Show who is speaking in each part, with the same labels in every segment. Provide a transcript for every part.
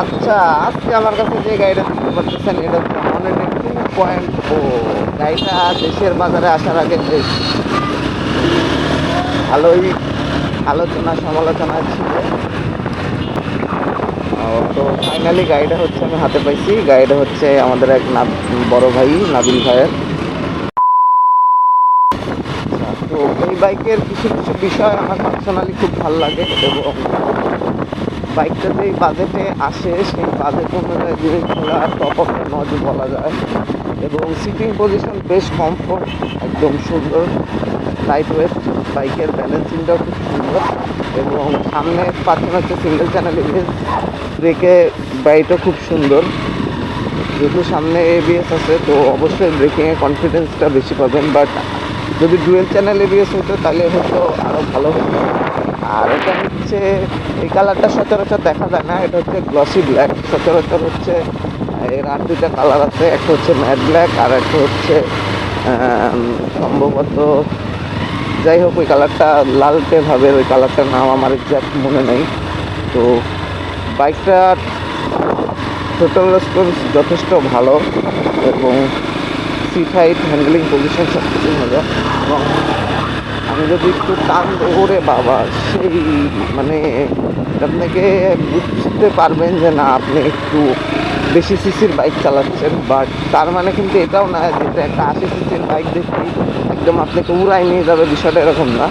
Speaker 1: আচ্ছা আজকে আমার কাছে যে গাড়িটা দেখতে পাচ্ছেন এটা হচ্ছে মনের টু পয়েন্ট ও। গাড়িটা দেশের বাজারে আসার আগে বেশ ভালোই আলোচনা সমালোচনা ছিল। তো ফাইনালি গাড়িটা হচ্ছে আমি হাতে পাইছি। গাড়িটা হচ্ছে আমাদের এক নাব বড় ভাই নাবিল ভাইয়ের। আচ্ছা, তো এই বাইকের কিছু কিছু বিষয় আমার পার্সোনালি খুব ভালো লাগে। এবং বাইকটা যেই বাজেটে আসে, সেই বাজেট অনুযায়ী যদি টপ অফ নজ বলা যায়। এবং সিটিং পজিশন বেশ কমফোর্ট একদম সুন্দর। লাইট ওয়েট বাইকের ব্যালেন্সিংটাও খুব সুন্দর। এবং সামনে পাচ্ছেন হচ্ছে সিঙ্গেল চ্যানেল এবিএস ব্রেকে বাইকটা খুব সুন্দর। যেহেতু সামনে এবিএস আছে, তো অবশ্যই ব্রেকিংয়ে কনফিডেন্সটা বেশি পাবেন। বাট যদি ডুয়েল চ্যানেল এবিএস হতো, তাহলে হয়তো আরও ভালো হতো। আর এটা হচ্ছে, এই কালারটা সচরাচর দেখা যায় না, এটা হচ্ছে গ্লসি ব্ল্যাক সচরাচর হচ্ছে, এর আর দুইটা কালার আছে, একটা হচ্ছে ম্যাট ব্ল্যাক আর একটা হচ্ছে সম্ভবত, যাই হোক, ওই কালারটা লালটে ভাবের, ওই কালারটার নাম আমার এক্সাক্ট মনে নেই। তো বাইকটা টোটাল রেসপন্স যথেষ্ট ভালো এবং সিট হাইট হ্যান্ডেলিং পজিশন সব কিছু ভালো। এবং আমি যদি একটু টান ওরে বাবা, সেই মানে আপনাকে বুঝতে পারবেন যে না, আপনি একটু বেশি সিসির বাইক চালাচ্ছেন বাট তার মানে কিন্তু এটাও না যে একটা আশি সিসির বাইক দেখি একদম আপনাকে উড়াই নিয়ে যাবে, বিষয়টা এরকম না।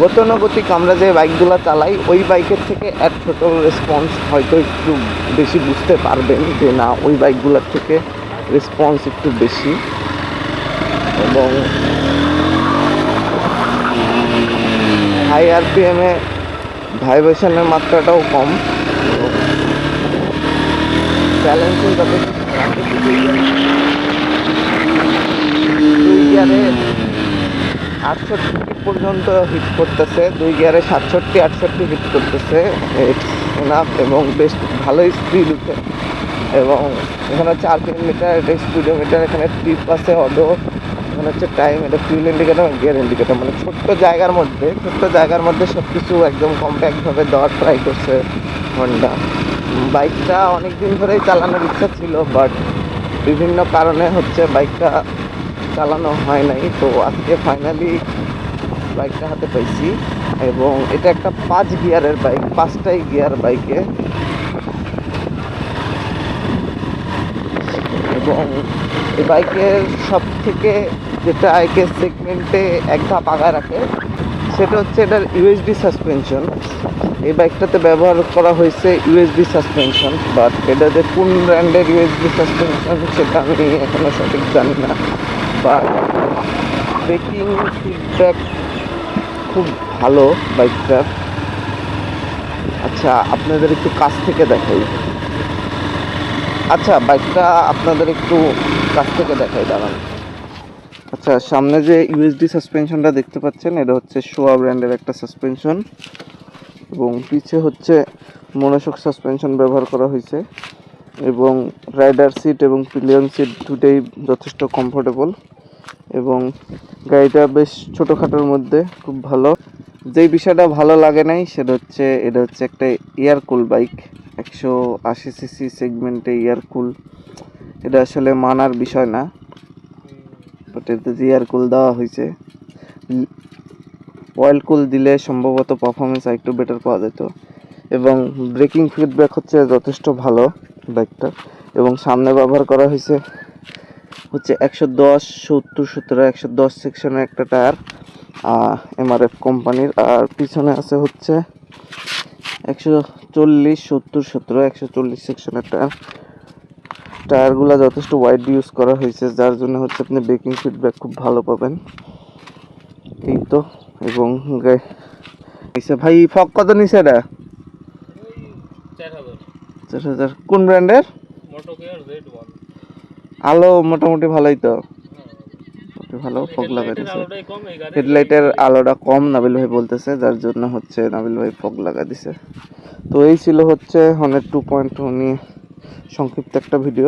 Speaker 1: গতানুগতিক আমরা যে বাইকগুলো চালাই, ওই বাইকের থেকে এক টোটাল রেসপন্স হয়তো একটু বেশি বুঝতে পারবেন যে না, ওই বাইকগুলোর থেকে রেসপন্স একটু বেশি। এবং হাই আরপিএমে ভাইব্রেশনের মাত্রাটাও কম। ব্যালেন্সিং আটষট্টি পর্যন্ত হিট করতেছে। দুই গিয়ারে সাতষট্টি, আটষট্টি হিট করতেছে। এবং বেশ ভালো স্পিড উঠে। এবং এখানে চার কিলোমিটার স্পিডোমিটার এখানে টিপ আছে অটো হচ্ছে টাইম এটা ফিউল ইন্ডিকেটার গিয়ার ইন্ডিকেটার মানে ছোট্ট জায়গার মধ্যে, ছোট্ট জায়গার মধ্যে সব কিছু একদম কম্প্যাক্টভাবে দেওয়ার ট্রাই করছে হন্ডা বাইকটা অনেক দিন ধরেই চালানোর ইচ্ছা ছিল বাট বিভিন্ন কারণে হচ্ছে বাইকটা চালানো হয় নাই। তো আজকে ফাইনালি বাইকটা হাতে পাইছি এবং এটা একটা পাঁচ গিয়ারের বাইক পাঁচটাই গিয়ার বাইকে এবং এই বাইকের সব থেকে যেটা একে সেগমেন্টে এক ধাপ আগায় রাখে, সেটা হচ্ছে এটার ইউএসডি সাসপেনশন এই বাইকটাতে ব্যবহার করা হয়েছে ইউএসডি সাসপেনশন বাট এটা যে কোন ব্র্যান্ডের ইউএসডি সাসপেনশন সেটা আমি এখনও সঠিক জানি না। বাট ব্রেকিং ফিডব্যাক খুব ভালো বাইকটার। আচ্ছা আপনাদের একটু কাছ থেকে দেখাই। আচ্ছা বাইকটা আপনাদের একটু কাছ থেকে দেখাই, দাঁড়ান। আচ্ছা সামনে যে ইউএসডি সাসপেনশনটা দেখতে পাচ্ছেন, এটা হচ্ছে শোয়া ব্র্যান্ডের একটা সাসপেনশন এবং পিছে হচ্ছে মনোসক সাসপেনশন ব্যবহার করা হয়েছে। এবং রাইডার সিট এবং পিলিয়ন সিট দুটোই যথেষ্ট কমফোর্টেবল এবং গাড়িটা বেশ ছোটোখাটোর মধ্যে খুব ভালো। যেই বিষয়টা ভালো লাগে নাই, সেটা হচ্ছে, এটা হচ্ছে একটা এয়ার কুল বাইক একশো আশি সিসি সেগমেন্টে এয়ার কুল। এটা আসলে মানার বিষয় না। বাট এতে যে এয়ার কুল দেওয়া হয়েছে অয়েল কুল দিলে সম্ভবত পারফরমেন্স একটু বেটার পাওয়া যেত। এবং ব্রেকিং ফিডব্যাক হচ্ছে যথেষ্ট ভালো বাইকটা এবং সামনে ব্যবহার করা হয়েছে হচ্ছে একশো দশ সত্তর সত্তর একশো দশ সেকশনের একটা টায়ার এমআরএফ কোম্পানির আর পিছনে আছে হচ্ছে একশো চল্লিশ সত্তর সতেরো একশো চল্লিশ সেকশনের টায়ার টায়ারগুলো যথেষ্ট ওয়াইড ইউজ করা হয়েছে যার জন্য হচ্ছে আপনি ব্রেকিং ফিডব্যাক খুব ভালো পাবেন। এই তো এবং ভাই ফক কত নিচে এটা?
Speaker 2: চার হাজার।
Speaker 1: কোন ব্র্যান্ডের আলো মোটামুটি ভালোই তো। ভালো ফগ লাগাই দিছে হেডলাইটের আলোটা কম নাবিল ভাই বলতেছে যার জন্য হচ্ছে নাবিল ভাই ফগ লাগা দিছে। তো এই ছিল হচ্ছে হনের টু পয়েন্ট নিয়ে সংক্ষিপ্ত একটা ভিডিও